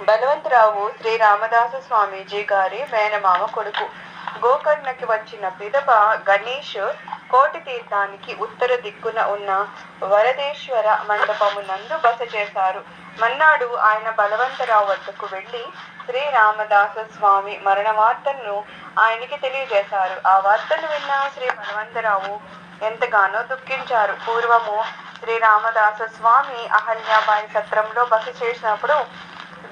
బలవంతరావు శ్రీ రామదాస స్వామీజీ గారి మేనమామ కొడుకు. గోకర్ణకి వచ్చిన పిదప గణేష్ కోటి తీర్థానికి ఉత్తర దిక్కున ఉన్న వరదేశ్వర మండపమునందు బస చేశారు. మన్నాడు ఆయన బలవంతరావు వద్దకు వెళ్ళి శ్రీ రామదాస స్వామి మరణ వార్తను ఆయనకి తెలియజేశారు. ఆ వార్తను విన్న శ్రీ బలవంతరావు ఎంతగానో దుఃఖించారు. పూర్వము శ్రీ రామదాస స్వామి అహల్యాబాయి సత్రంలో బస చేసినప్పుడు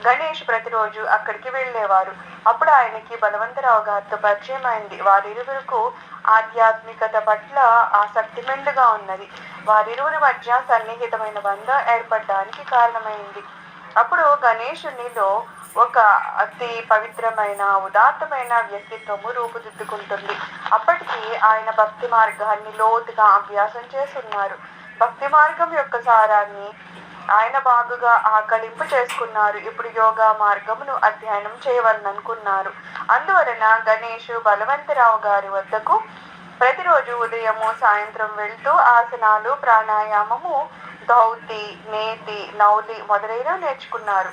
గణేష్ ప్రతిరోజు అక్కడికి వెళ్ళేవారు. అప్పుడు ఆయనకి బలవంతరావు గారితో పరిచయం అయింది. వారిరువురికి ఆధ్యాత్మికత పట్ల ఆసక్తి మెండుగా ఉన్నది. వారిరువురి మధ్య సన్నిహితమైన బంధం ఏర్పడడానికి కారణమైంది. అప్పుడు గణేషునిలో ఒక అతి పవిత్రమైన ఉదాత్తమైన వ్యక్తిత్వము రూపుదిద్దుకుంటుంది. అప్పటికి ఆయన భక్తి మార్గాన్ని లోతుగా అభ్యాసం చేస్తున్నారు. భక్తి మార్గం యొక్క సారాన్ని ఆయన బాగుగా ఆకలింపు చేసుకున్నారు. ఇప్పుడు యోగా మార్గమును అధ్యయనం చేయవలననుకున్నారు. అందువలన గణేష్ బలవంతరావు గారి వద్దకు ప్రతిరోజు ఉదయము సాయంత్రం వెళ్తూ ఆసనాలు ప్రాణాయామము ధౌతి నేతి నౌలి మొదలైన నేర్చుకున్నారు.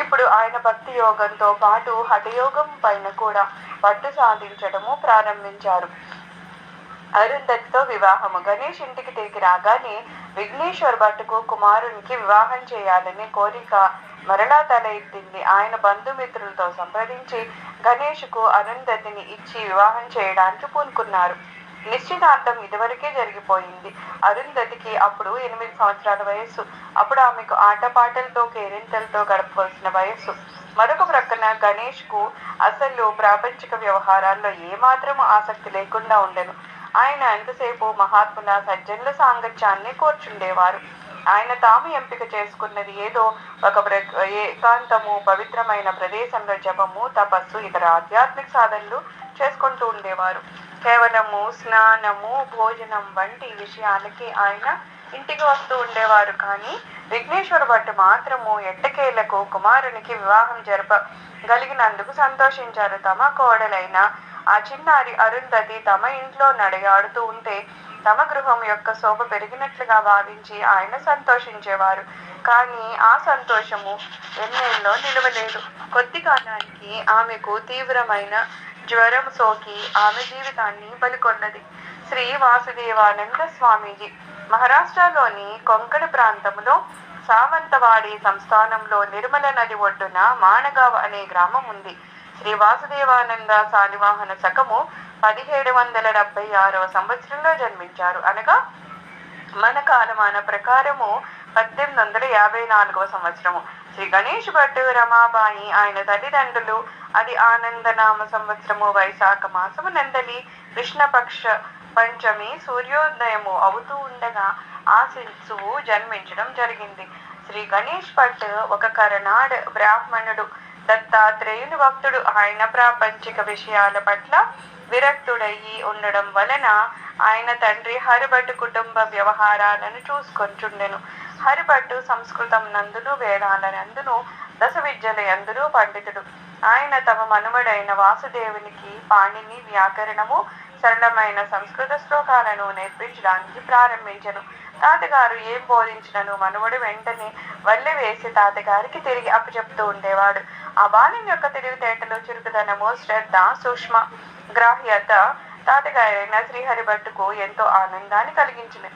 ఇప్పుడు ఆయన భక్తి యోగంతో పాటు హఠయోగం పైన కూడా పట్టు సాధించడము ప్రారంభించారు. అరుంధతితో వివాహము. గణేష్ ఇంటికి తిరిగి రాగానే విఘ్నేశ్వర్ భట్టుకు కుమారునికి వివాహం చేయాలని కోరిక మరలా తల ఎత్తింది ఆయన బంధుమిత్రులతో సంప్రదించి గణేష్కు అరుంధతిని ఇచ్చి వివాహం చేయడానికి పూనుకున్నారు. నిశ్చితార్థం ఇదివరకే జరిగిపోయింది. అరుంధతికి అప్పుడు ఎనిమిది సంవత్సరాల వయస్సు. అప్పుడు ఆమెకు ఆటపాటలతో కేరింతలతో గడపవలసిన వయస్సు. మరొక ప్రక్కన గణేష్కు అసలు ప్రాపంచిక వ్యవహారాల్లో ఏమాత్రం ఆసక్తి లేకుండా ఉండను. ఆయన ఎంతసేపు మహాత్ముల సజ్జనుల సాంగత్యాన్ని కోర్చుండేవారు. ఆయన తాము ఎంపిక చేసుకున్నది ఏదో ఒక ప్ర- ఏకాంతము పవిత్రమైన ప్రదేశంలో జపము తపస్సు ఇతర ఆధ్యాత్మిక సాధనలు చేసుకుంటూ ఉండేవారు. కేవలము స్నానము భోజనం వంటి విషయాలకి ఆయన ఇంటికి వస్తూ ఉండేవారు కానీ విఘ్నేశ్వర భట్ మాత్రము ఎట్టకేలకు కుమారునికి వివాహం జరపగలిగినందుకు సంతోషించారు. తమ కోడలైన ఆ చిన్నారి అరుంధతి తమ ఇంట్లో నడయాడుతూ ఉంటే తమ గృహం యొక్క శోభ పెరిగినట్లుగా భావించి ఆయన సంతోషించేవారు. కానీ ఆ సంతోషము ఎన్నేళ్ళలో నిలవలేదు. కొద్ది కాలానికి ఆమెకు తీవ్రమైన జ్వరం సోకి ఆమె జీవితాన్ని బలికొన్నది శ్రీ వాసుదేవానంద స్వామీజీ మహారాష్ట్రలోని కొంకణ ప్రాంతంలో సావంతవాడి సంస్థానంలో నిర్మల నది ఒడ్డున మానగావ్ అనే గ్రామం ఉంది. శ్రీ వాసుదేవానంద శాలివాహన శకము పదిహేడు వందల డెబ్బై ఆరవ సంవత్సరంలో జన్మించారు. అనగా మన కాలమాన ప్రకారము పద్దెనిమిది వందల యాభై నాలుగవ సంవత్సరము. శ్రీ గణేష్ భట్ రమాబాయి ఆయన తల్లిదండ్రులు అది ఆనందనామ సంవత్సరము వైశాఖ మాసము నందలి కృష్ణపక్ష పంచమి సూర్యోదయము అవుతూ ఉండగా ఆ శిశువు జన్మించడం జరిగింది. శ్రీ గణేష్ భట్ ఒక కరనాడ్ బ్రాహ్మణుడు దత్తాత్రేయుని భక్తుడు. ఆయన ప్రాపంచిక విషయాల పట్ల విరక్తుడయి ఉండడం వలన ఆయన తండ్రి హరిభట్ కుటుంబ వ్యవహారాలను చూసుకొంచుండెను. హరిభట్టు సంస్కృతం నందును వేదాల నందును దశ విద్యల యందును పండితుడు. ఆయన తమ మనుమడైన వాసుదేవునికి పాణిని వ్యాకరణము సరళమైన సంస్కృత శ్లోకాలను నేర్పించడానికి ప్రారంభించను. తాతగారు ఏం బోధించినను మనవడు వెంటనే వల్లె వేసి తాతగారికి తిరిగి అప్పచెప్తూ ఉండేవాడు. ఆ బాల్యం యొక్క తెలివితేటలు చురుకుదనము శ్రద్ధ సూక్ష్మ గ్రాహ్యత తాతగారైన శ్రీహరి భట్టుకు ఎంతో ఆనందాన్ని కలిగించింది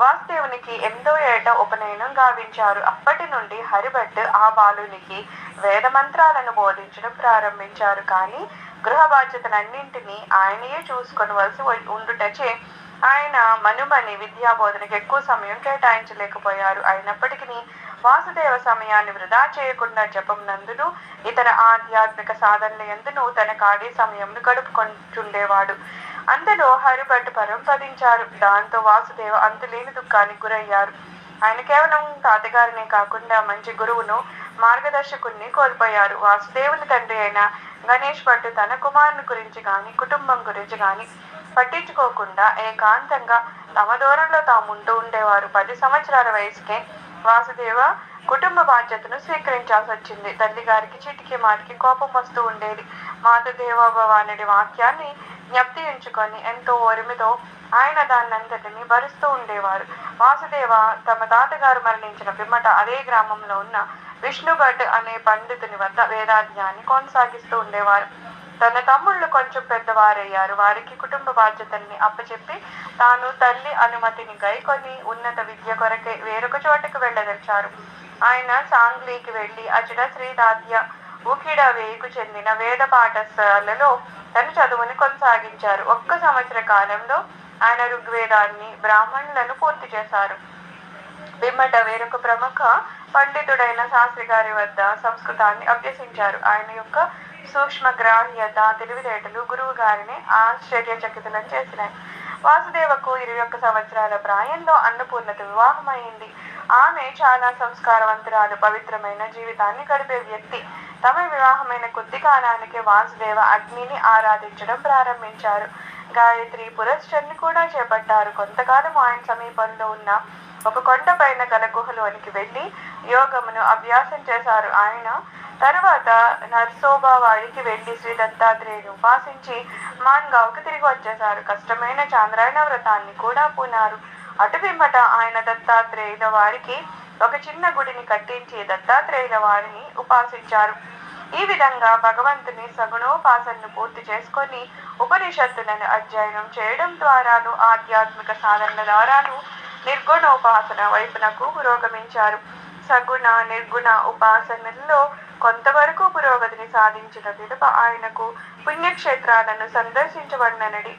వాసుదేవునికి ఎంతో ఏట ఉపనయనం గావించారు. అప్పటి నుండి హరిభట్ ఆ బాలునికి వేద మంత్రాలను బోధించడం ప్రారంభించారు. కానీ గృహ బాధ్యతలన్నింటినీ ఆయనయే చూసుకొనవలసి వ- ఉండుటచే ఆయన మనుమని విద్యా బోధనకి ఎక్కువ సమయం కేటాయించలేకపోయారు. అయినప్పటికీ వాసుదేవ సమయాన్ని వృధా చేయకుండా జపం నందును ఇతర ఆధ్యాత్మిక సాధనల ఎందును తన ఖాళీ సమయంను గడుపుకుంటుండేవాడు. అందులో హరిభట్ పరంపదించారు దాంతో వాసుదేవ అంతులేని దుఃఖానికి గురయ్యారు. ఆయన కేవలం తాతగారినే కాకుండా మంచి గురువును మార్గదర్శకుణ్ణి కోల్పోయారు. వాసుదేవుని తండ్రి అయిన గణేష్ భట్ తన కుమారుని గురించి కానీ కుటుంబం గురించి కానీ పట్టించుకోకుండా ఏకాంతంగా తమ దూరంలో తాము ఉంటూ ఉండేవారు. పది సంవత్సరాల వయసుకే వాసుదేవ కుటుంబ బాధ్యతను స్వీకరించాల్సి వచ్చింది. తల్లి గారికి చిటికి మాటికి కోపం వస్తూ ఉండేది. మాతృదేవోభవ అనే వాక్యాన్ని జ్ఞప్తి ఉంచుకొని ఎంతో ఓరిమితో ఆయన దాన్నంతటిని భరిస్తూ ఉండేవారు. వాసుదేవ తమ తాతగారు మరణించిన పిమ్మట అదే గ్రామంలో ఉన్న విష్ణుభట్ అనే పండితుని వద్ద వేదాధ్యాన్ని కొనసాగిస్తూ ఉండేవారు. తన తమ్ముళ్ళు కొంచెం పెద్దవారయ్యారు. వారికి కుటుంబ బాధ్యతల్ని అప్పచెప్పి తాను తల్లి అనుమతిని గైకొని ఉన్నత విద్య కొరకే వేరొక చోటకు వెళ్ళదలిచారు. ఆయన సాంగ్లీకి వెళ్ళి అచట శ్రీదాద్య ఉకిడ వేకు చెందిన వేద పాఠశాలలో తన చదువుని కొనసాగించారు. ఒక్క సంవత్సర కాలంలో ఆయన ఋగ్వేదాన్ని బ్రాహ్మణులను పూర్తి చేశారు. పిమ్మట వేరొక ప్రముఖ పండితుడైన శాస్త్రి గారి వద్ద సంస్కృతాన్ని అభ్యసించారు. ఆయన యొక్క సూక్ష్మ గ్రాహ్యత తెలివితేటలు గురువు గారిని ఆశ్చర్యచకితులను చేసినాయి. వాసుదేవకు ఇరవై ఒక్క సంవత్సరాల ప్రాయంలో అన్నపూర్ణత వివాహమైంది. ఆమె చాలా సంస్కారవంతురాలు పవిత్రమైన జీవితాన్ని గడిపే వ్యక్తి. తమ వివాహమైన కొద్ది కాలానికి వాసుదేవ అగ్నిని ఆరాధించడం ప్రారంభించారు. గాయత్రి పురస్చర్ని కూడా చేపట్టారు. కొంతకాలం ఆయన సమీపంలో ఉన్న ఒక కొండ పైన గల గుహలోనికి వెళ్ళి యోగమును అభ్యాసం చేశారు ఆయన. తరువాత నర్సోబావాడికి వెళ్ళి శ్రీ దత్తాత్రేయుని ఉపాసించి మాన్గావ్కి తిరిగి వచ్చేశారు. కష్టమైన చాంద్రాయణ వ్రతాన్ని కూడా పూనారు. అటు పిమ్మట ఆయన దత్తాత్రేయుల వారికి ఒక చిన్న గుడిని కట్టించి దత్తాత్రేయుల వారిని ఉపాసించారు. ఈ విధంగా భగవంతుని సగుణోపాసనను పూర్తి చేసుకొని ఉపనిషత్తులను అధ్యయనం చేయడం ద్వారాను ఆధ్యాత్మిక సాధనల ద్వారాను నిర్గుణోపాసన వైపునకు పురోగమించారు. సగుణ నిర్గుణ ఉపాసనల్లో కొంతవరకు పురోగతిని సాధించిన పిదప ఆయనకు పుణ్యక్షేత్రాలను సందర్శించబడిననడి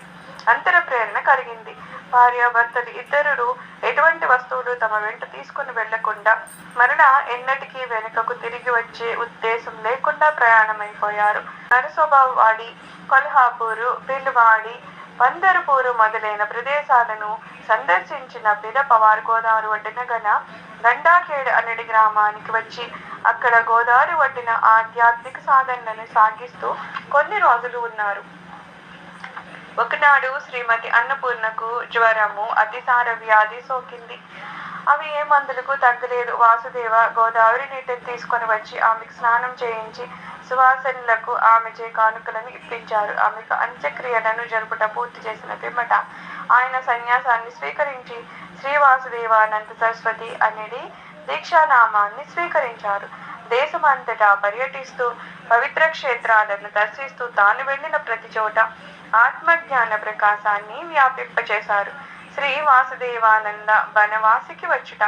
అంతర ప్రేరణ కలిగింది. భార్యాభర్తలు ఇద్దరు ఎటువంటి వస్తువులు తమ వెంట తీసుకుని వెళ్ళకుండా మరణ ఎన్నటికీ వెనుకకు తిరిగి వచ్చే ఉద్దేశం లేకుండా ప్రయాణమైపోయారు. నరసోబావాడి కొల్హాపూరు పిల్వాడి పందరపూరు మొదలైన ప్రదేశాలను సందర్శించిన పిదప వారు గోదావరి ఒడ్డున గల గండాకేడు అనడి గ్రామానికి వచ్చి అక్కడ గోదావరి ఒడ్డున ఆధ్యాత్మిక సాధనలను సాగిస్తూ కొన్ని రోజులు ఉన్నారు. ఒకనాడు శ్రీమతి అన్నపూర్ణకు జ్వరము అతిసార వ్యాధి సోకింది. అవి ఏ మందులకు తగ్గలేదు. వాసుదేవ గోదావరి నీటిని తీసుకొని వచ్చి ఆమెకు స్నానం చేయించి సువాసనులకు ఆమె చే కానుకలను ఇప్పించారు. ఆమెకు అంత్యక్రియలను జరుపుట పూర్తి చేసిన పిమ్మట ఆయన సన్యాసాన్ని స్వీకరించి శ్రీవాసుదేవానంద సరస్వతి అనేది దీక్షానామాన్ని స్వీకరించారు. దేశమంతటా పర్యటిస్తూ పవిత్ర క్షేత్రాలను దర్శిస్తూ తాను వెళ్ళిన ప్రతి చోట ఆత్మజ్ఞాన ప్రకాశాన్ని వ్యాపింపచేశారు. శ్రీ వాసుదేవానంద బనవాసికి వచ్చుట.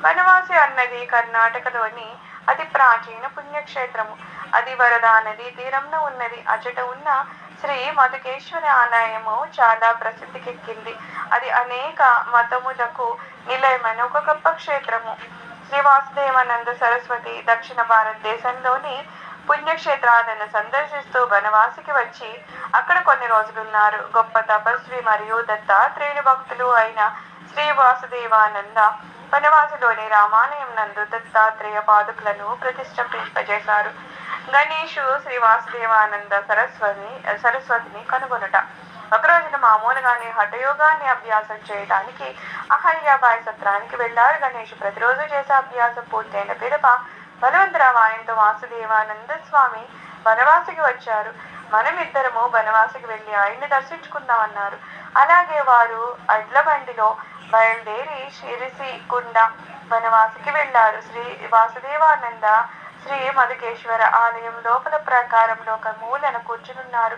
బనవాసి అన్నది కర్ణాటకలోని అతి ప్రాచీన పుణ్యక్షేత్రము. అది వరదా నది తీరంలో ఉన్నది. అచట ఉన్న శ్రీ మధుకేశ్వరి ఆలయము చాలా ప్రసిద్ధికెక్కింది. అది అనేక మతములకు నిలయమైన ఒక గొప్ప క్షేత్రము. శ్రీ వాసుదేవానంద సరస్వతి దక్షిణ భారతదేశంలోని పుణ్యక్షేత్రాలను సందర్శిస్తూ వనవాసికి వచ్చి అక్కడ కొన్ని రోజులున్నారు. గొప్ప తపస్వి మరియు దత్తాత్రేయుని భక్తులు అయిన శ్రీ వాసుదేవానంద వనవాసిలోని రామాలయం నందు దత్తాత్రేయ పాదుకులను ప్రతిష్ఠింపజేశారు గణేషు శ్రీ వాసుదేవానంద సరస్వతి సరస్వతిని కనుగొనుట. ఒక రోజున మామూలుగానే హఠయోగాన్ని అభ్యాసం చేయడానికి అహల్యాబాయి సత్రానికి వెళ్ళారు. గణేష్ ప్రతిరోజు చేసే అభ్యాసం పూర్తయిన పిదప బలవంతరావు ఆయనతో వాసుదేవానంద స్వామి వనవాసికి వచ్చారు. మనమిద్దరము వనవాసికి వెళ్ళి ఆయన్ని దర్శించుకుందామన్నారు. అలాగే వారు అడ్ల బండిలో బయలుదేరి శిరిసి కుండ వనవాసికి వెళ్ళారు. శ్రీ వాసుదేవానంద శ్రీ మధుకేశ్వర ఆలయం లోపల ప్రకారంలో ఒక మూలన కూర్చునున్నారు.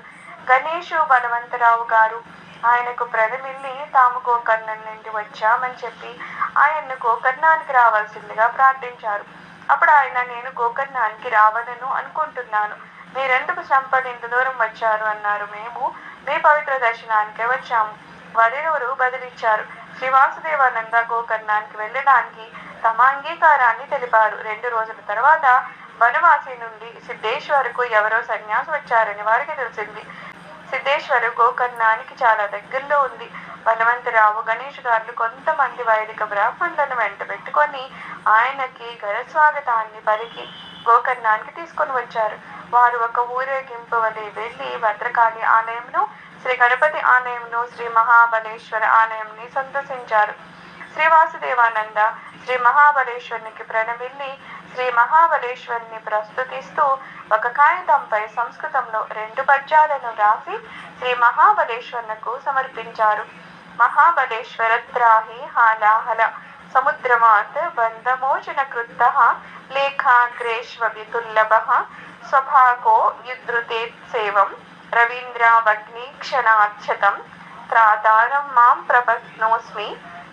గణేషు బలవంతరావు గారు ఆయనకు ప్రదమిల్లి తాము గోకర్ణం నుండి వచ్చామని చెప్పి ఆయన్ను గోకర్ణానికి రావాల్సిందిగా ప్రార్థించారు. అప్పుడు ఆయన నేను గోకర్ణానికి రావాలను అనుకుంటున్నాను. మీరెందుకు సంపడి ఇంత దూరం వచ్చారు అన్నారు. మేము మీ పవిత్ర దర్శనానికే వచ్చాము. వారిరువురు బదిలిచ్చారు. శ్రీవాసుదేవానంద గోకర్ణానికి వెళ్ళడానికి తమ అంగీకారాన్ని తెలిపారు. రెండు రోజుల తర్వాత వనవాసి నుండి సిద్ధేశ్వరకు ఎవరో సన్యాసి వచ్చారని వారికి తెలిసింది. సిద్ధేశ్వరు గోకర్ణానికి చాలా దగ్గరలో ఉంది. బలవంతరావు గణేష్ గారు కొంతమంది వైదిక బ్రాహ్మణులను వెంట పెట్టుకొని ఆయనకి ఘర స్వాగతాన్ని పలికి గోకర్ణానికి తీసుకొని వచ్చారు. వారు ఒక ఊరేగింపు వలె వెళ్ళి భద్రకాళి ఆలయంను శ్రీ గణపతి ఆలయంను శ్రీ మహాబలేశ్వర ఆలయంని సందర్శించారు. శ్రీ వాసుదేవానంద శ్రీ మహాబలేశ్వరునికి ప్రణమిల్లి శ్రీ మహాబలేశ్వరుని ప్రస్తుతిస్తూ ఒక కాగితంపై సంస్కృతంలో రెండు పద్యాలను రాసి శ్రీ మహాబలేశ్వరునకు సమర్పించారు. మహాబలేశ్వర త్రాహి హాలాహల సముద్రమాత్ బంధమోచన కృత్త లేఖాగ్రేష్వభిదుర్లభः స్వభాగో యుద్ధృతేత్సేవం రవీంద్రావగ్నిక్షణాక్షతం త్రాతారం మాం ప్రపత్నోస్మి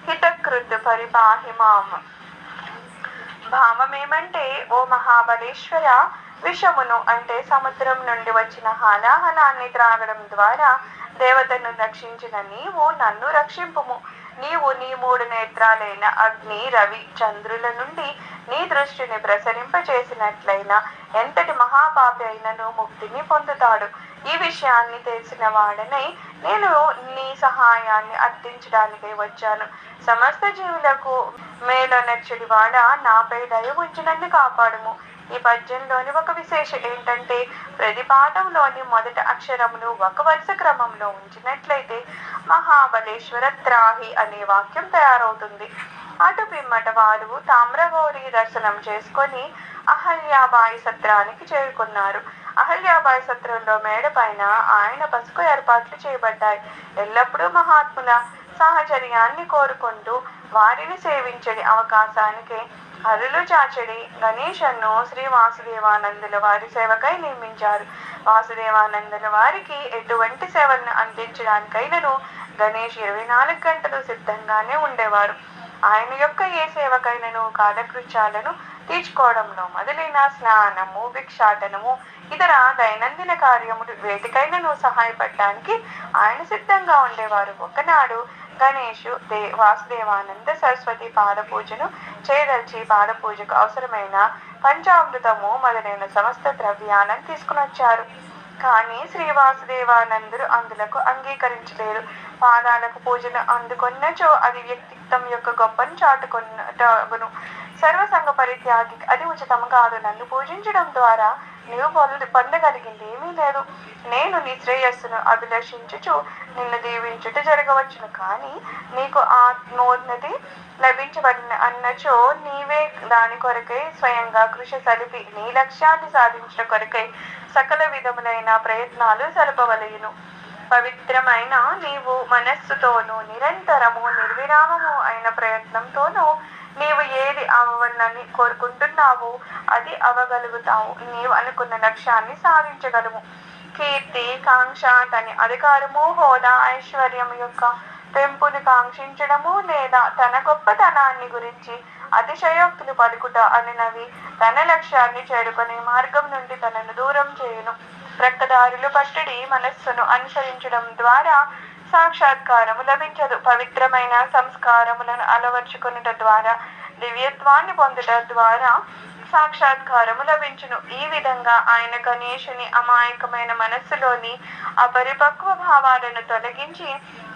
హితకృత్ పరిపాహి మాం భావమేమంటే ఓ మహాబలేశ్వర విషమును అంటే సముద్రం నుండి వచ్చిన హాలాహలాన్ని త్రాగడం ద్వారా దేవతను రక్షించిన నీవు నన్ను రక్షింపుము. నీవు నీ మూడు నేత్రాలైన అగ్ని రవి చంద్రుల నుండి నీ దృష్టిని ప్రసరింపచేసినట్లయినా ఎంతటి మహాపాపి అయినను ముక్తిని పొందుతాడు? ఈ విషయాన్ని తెలిసిన వాడనై నేను నీ సహాయాన్ని అర్థించడానికై వచ్చాను. సమస్త జీవులకు మేలొనర్చడి వాడ నాపై దయ ఉంచినన్ను కాపాడుము. ఈ పద్యంలోని ఒక విశేషం ఏంటంటే ప్రతి పాఠంలోని మొదటి అక్షరమును ఒక వరుస క్రమంలో ఉంచినట్లయితే మహాబలేశ్వర త్రాహి అనే వాక్యం తయారవుతుంది. అటు పిమ్మట వారు తామ్రగౌరి దర్శనం చేసుకొని అహల్యాబాయి సత్రానికి చేరుకున్నారు. అహల్యాబాయి సత్రంలో మేడ పైన ఆయన పసుపు ఏర్పాట్లు చేయబడ్డాయి. ఎల్లప్పుడూ మహాత్ముల సాహచర్యాన్ని కోరుకుంటూ వారిని సేవించని అవకాశానికి హరులు చాచడి గణేశన్ను శ్రీ వాసుదేవానందుల వారి సేవకై నియమించారు. వాసుదేవానందుల వారికి ఎటువంటి సేవలను అందించడానికైనను గణేష్ ఇరవై నాలుగు గంటలు సిద్ధంగానే ఉండేవారు. ఆయన యొక్క ఏ సేవకైనను కాలకృత్యాలను తీర్చుకోవడంలో మొదలైన స్నానము భిక్షాటనము ఇతర దైనందిన కార్యములు వేటికైనను సహాయపడటానికి ఆయన సిద్ధంగా ఉండేవారు. ఒకనాడు గణేషు దే వాసుదేవానంద సరస్వతి పాదపూజను చేదర్చి చేయదలిచి పాద పూజకు అవసరమైన పంచామృతము మొదలైన సమస్త ద్రవ్యాలను తీసుకుని వచ్చారు కానీ శ్రీవాసుదేవానందరు అందులకు అంగీకరించలేరు పాదాలకు పూజను అందుకొన్నచో అది వ్యక్తిత్వం యొక్క గొప్పను చాటుకొన్నటగును. సర్వసంగ పరిత్యాగి అది ఉచితం కాదు. నన్ను పూజించడం ద్వారా నీవు పొంద పొందగలిగింది ఏమీ లేదు. నేను నీ శ్రేయస్సును అభిలషించుచు నిన్ను దీవించుట జరగవచ్చును. కానీ నీకు ఆత్మోన్నతి లభించబడిన అన్నచో నీవే దాని కొరకై స్వయంగా కృషి సలిపి నీ లక్ష్యాన్ని సాధించడం కొరకై సకల విధములైన ప్రయత్నాలు జరపవలయును పవిత్రమైన నీవు మనస్సుతోనూ నిరంతరము నిర్విరామము అయిన ప్రయత్నంతోనూ నీవు ఏది అవ్వాలని కోరుకుంటున్నావో అది అవ్వగలుగుతావు నీవు అనుకున్న లక్ష్యాన్ని సాధించగలము కీర్తి కాంక్ష తని అధికారము హోదా ఐశ్వర్యం యొక్క పెంపుని కాంక్షించడము లేదా తన గొప్పతనాన్ని గురించి అతిశయోక్తులు పలుకుట అనినవి. తన లక్ష్యాన్ని చేరుకునే మార్గం నుండి తనను దూరం చేయును. ప్రక్కదారులు పట్టడి మనస్సును అనుసరించడం ద్వారా సాక్షాత్కారము లభించదు. పవిత్రమైన సంస్కారములను అలవర్చుకునుట ద్వారా దివ్యత్వాన్ని పొందుట ద్వారా సాక్షాత్కారము లభించును. ఈ విధంగా ఆయన గణేశుని అమాయకమైన మనస్సులోని అపరిపక్వ భావాలను తొలగించి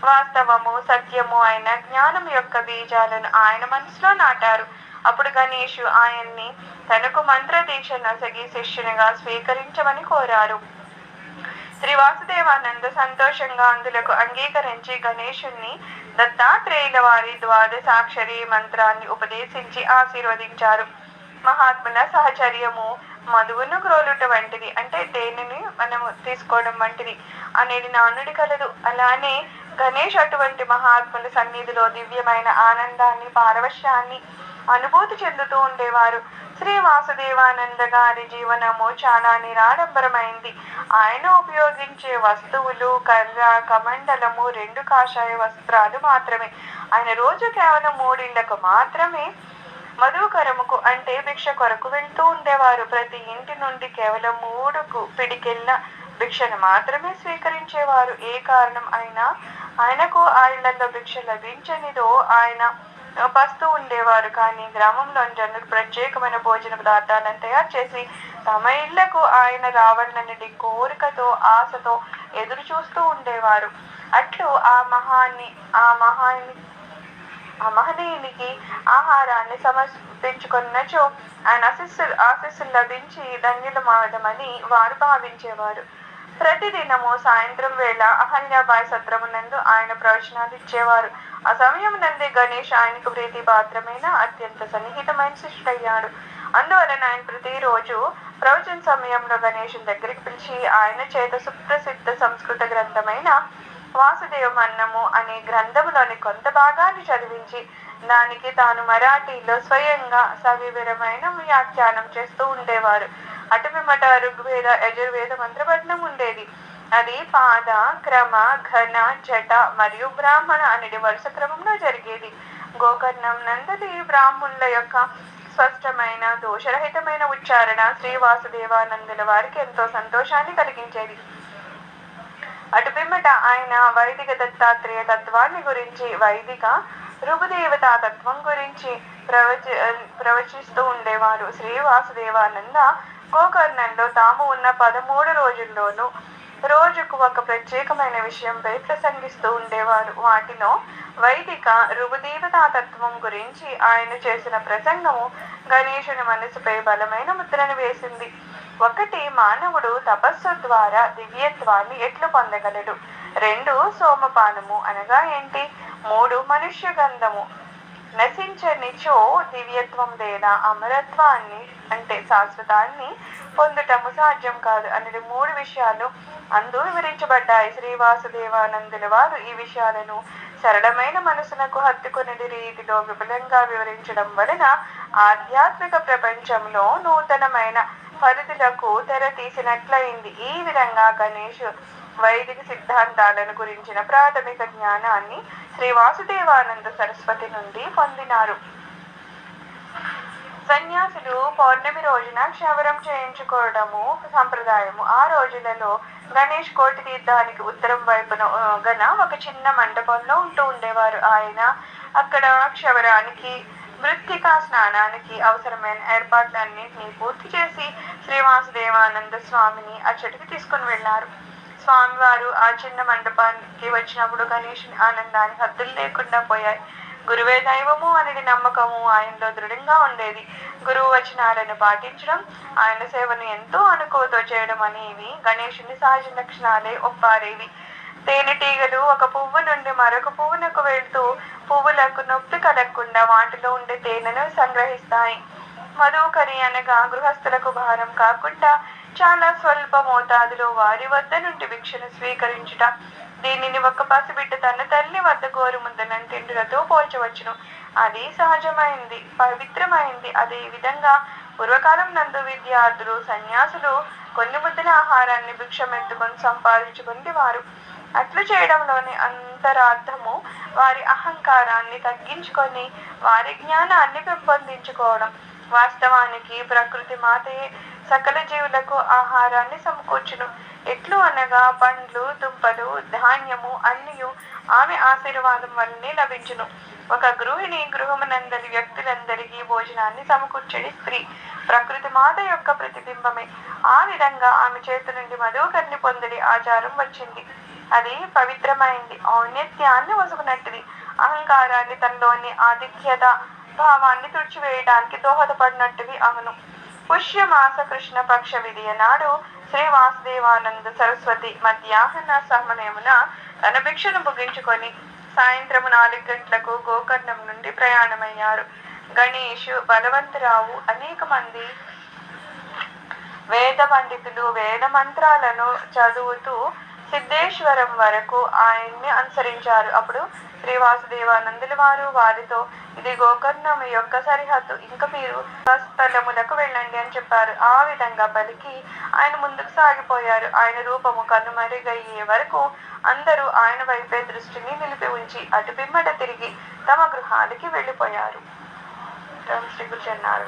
వాస్తవము సత్యము అయిన జ్ఞానం యొక్క బీజాలను ఆయన మనసులో నాటారు. అప్పుడు గణేషు ఆయన్ని తనకు మంత్ర దీక్ష నసగి శిష్యునిగా స్వీకరించమని కోరారు. శ్రీ వాసుదేవానంద సంతోషంగా అందులకు అంగీకరించి గణేశుణ్ణి దత్తాత్రేయుల వారి ద్వాదశాక్షరి మంత్రాన్ని ఉపదేశించి ఆశీర్వదించారు. మహాత్ముల సహచర్యము మధువును క్రోలుట వంటిది అంటే దేనిని మనము తీసుకోవడం వంటిది అనేది నానుడి కలదు. అలానే గణేష్ అటువంటి మహాత్ముల సన్నిధిలో దివ్యమైన ఆనందాన్ని పారవశ్యాన్ని అనుభూతి చెందుతూ ఉండేవారు. శ్రీ వాసుదేవానంద గారి జీవనము చాలా నిరాడంబరమైంది. ఆయన ఉపయోగించే వస్తువులు కర్ర కమండలము రెండు కాషాయ వస్త్రాలు మాత్రమే. ఆయన రోజు కేవలం మూడిళ్ళకు మాత్రమే మధుకరముకు అంటే భిక్ష కొరకు వెళ్తూ ఉండేవారు. ప్రతి ఇంటి నుండి కేవలం మూడుకు పిడికెళ్ళిన భిక్షను మాత్రమే స్వీకరించేవారు. ఏ కారణం అయినా ఆయనకు ఆ ఇళ్ళలో భిక్ష లభించనిదో ఆయన పస్తూ ఉండేవారు కానీ గ్రామంలోని జనులు ప్రత్యేకమైన భోజన పదార్థాలను తయారు చేసి తమ ఇళ్ళకు ఆయన రావాలనని కోరికతో ఆశతో ఎదురు చూస్తూ ఉండేవారు. అట్లు ఆ మహాన్ని ఆ మహాన్ని ఆ మహనీయునికి ఆహారాన్ని సమర్పించుకున్నచో ఆయన ఆశీస్సులు ఆశీస్సులు లభించి ధన్యులమావడమని వారు భావించేవారు. ప్రతిదినము సాయంత్రం వేళ అహల్యాబాయి సత్రమునందు ఆయన ప్రవచనాలు ఇచ్చేవారు. ఆ సమయం నందే గణేష్ ఆయనకు ప్రీతి పాత్రమైన అత్యంత సన్నిహితమైన శిష్యుడయ్యాడు అందువలన ఆయన ప్రతిరోజు ప్రవచన సమయంలో గణేషుని దగ్గరికి పిలిచి ఆయన చేత సుప్రసిద్ధ సంస్కృత గ్రంథమైన వాసుదేవమన్నము అనే గ్రంథములోని కొంత భాగాన్ని చదివించి దానికి తాను మరాఠీలో స్వయంగా సవివరమైన వ్యాఖ్యానం చేస్తూ ఉండేవారు. అటు పిమ్మట ఋగ్వేద యజుర్వేద మంత్రపట్నం ఉండేది. అది పాద క్రమ ఘన జట మరియు బ్రాహ్మణ అనేది వరుస క్రమంలో జరిగేది. గోకర్ణం నందలి బ్రాహ్మణుల యొక్క స్పష్టమైన దోషరహితమైన ఉచ్చారణ శ్రీ వాసుదేవానందుల వారికి ఎంతో సంతోషాన్ని కలిగించేది. అటు పిమ్మట ఆయన వైదిక దత్తాత్రేయ తత్వాన్ని గురించి వైదిక రుభుదేవతా తత్వం గురించి ప్రవచ ప్రవచిస్తూ ఉండేవారు. శ్రీవాసుదేవానంద గోకర్ణంలో తాము ఉన్న పదమూడు రోజుల్లోనూ రోజుకు ఒక ప్రత్యేకమైన విషయంపై ప్రసంగిస్తూ ఉండేవారు. వాటిలో వైదిక రుభుదేవతా తత్వం గురించి ఆయన చేసిన ప్రసంగము గణేశుని మనసుపై బలమైన ముద్రను వేసింది. ఒకటి మానవుడు తపస్సు ద్వారా దివ్యత్వాన్ని ఎట్లు పొందగలడు? రెండు సోమపానము అనగా ఏంటి? మూడు మనుష్య గంధము. నశించనిచో దివ్యత్వం లేదా అమరత్వాన్ని అంటే శాశ్వతాన్ని పొందటము సాధ్యం కాదు. అనేది మూడు విషయాలు అందు వివరించబడ్డాయి. శ్రీవాసుదేవానందుల వారు ఈ విషయాలను సరళమైన మనసునకు హత్తుకునే రీతిలో విపులంగా వివరించడం వలన ఆధ్యాత్మిక ప్రపంచంలో నూతనమైన పరిధులకు తెర తీసినట్లయింది. ఈ విధంగా గణేష్ వైదిక సిద్ధాంతాలను గురించిన ప్రాథమిక జ్ఞానాన్ని శ్రీ వాసుదేవానంద సరస్వతి నుండి పొందినారు. సన్యాసులు పౌర్ణమి రోజున క్షవరం చేయించుకోవడము సంప్రదాయము. ఆ రోజులలో గణేష్ కోటి తీర్థానికి ఉత్తరం వైపున గన ఒక చిన్న మండపంలో ఉంటూ ఉండేవారు. ఆయన అక్కడ క్షవరానికి మృత్తికా స్నానానికి అవసరమైన ఏర్పాట్లన్నింటినీ పూర్తి చేసి శ్రీవాసుదేవానంద స్వామిని అచ్చటికి తీసుకుని వెళ్ళారు. స్వామివారు ఆ చిన్న మండపానికి వచ్చినప్పుడు గణేషుని ఆనందానికి హద్దులు లేకుండా పోయాయి. గురువే దైవము అనేది నమ్మకము ఆయనలో దృఢంగా ఉండేది. గురువు వచనాలను పాటించడం ఆయన సేవను ఎంతో అనుకోతో చేయడం అనేవి గణేషుని సహజ లక్షణాలే ఒప్పారేవి. తేనెటీగలు ఒక పువ్వు నుండి మరొక పువ్వునకు వెళ్తూ పువ్వులకు నొప్పి కలగకుండా వాటిలో ఉండే తేనెను సంగ్రహిస్తాయి. మధుకరి అనగా గృహస్థులకు భారం కాకుండా చాలా స్వల్ప మోతాదులో వారి వద్ద నుండి భిక్షను స్వీకరించుట. దీనిని ఒక పసిబిడ్డ తన తల్లి వద్ద గోరు ముద్దలను తిండులతో పోల్చవచ్చును. అది సహజమైంది పవిత్రమైంది. అదే విధంగా పూర్వకాలం నందు విద్యార్థులు సన్యాసులు కొన్ని ముద్దల ఆహారాన్ని భిక్షమెత్తుకొని సంపాదించుకుని వారు అట్లు చేయడంలోని అంతరార్థము వారి అహంకారాన్ని తగ్గించుకొని వారి జ్ఞానాన్ని పెంపొందించుకోవడం. వాస్తవానికి ప్రకృతి మాతయే సకల జీవులకు ఆహారాన్ని సమకూర్చును. ఎట్లు అనగా పండ్లు దుంపలు ధాన్యము అన్నియు ఆమె ఆశీర్వాదం వల్లనే లభించును. ఒక గృహిణి గృహమునందరి వ్యక్తులందరికీ భోజనాన్ని సమకూర్చడి స్త్రీ ప్రకృతి మాత యొక్క ప్రతిబింబమే. ఆ విధంగా ఆమె చేతి నుండి మధుకర్ని పొందడి ఆచారం వచ్చింది. అది పవిత్రమైంది. ఔన్నత్యాన్ని వసుకున్నట్టుది. అహంకారాన్ని తనలోని ఆధిక్యత భావాన్ని తుడిచివేయడానికి దోహదపడినట్టువి అవును. పుష్యమాస కృష్ణ పక్ష విధియ నాడు శ్రీ వాసుదేవానంద సరస్వతి మధ్యాహ్న సమయమున తన భిక్షను ముగించుకొని సాయంత్రము నాలుగు గంటలకు గోకర్ణం నుండి ప్రయాణమయ్యారు. గణేష్ బలవంతరావు అనేక మంది వేద పండితులు వేద మంత్రాలను చదువుతూ సిద్ధేశ్వరం వరకు ఆయన్ని అనుసరించారు. అప్పుడు శ్రీ వాసుదేవానందుల వారు వారితో ఇది గోకర్ణం యొక్క సరిహద్దు. ఇంకా మీరు స్థలములకు వెళ్ళండి అని చెప్పారు. ఆ విధంగా పలికి ఆయన ముందుకు సాగిపోయారు. ఆయన రూపము కనుమరుగయ్యే వరకు అందరూ ఆయన వైపే దృష్టిని నిలిపి ఉంచి అటు పిమ్మట తిరిగి తమ గృహాలకి వెళ్ళిపోయారు. శ్రీ గురు చెన్నారు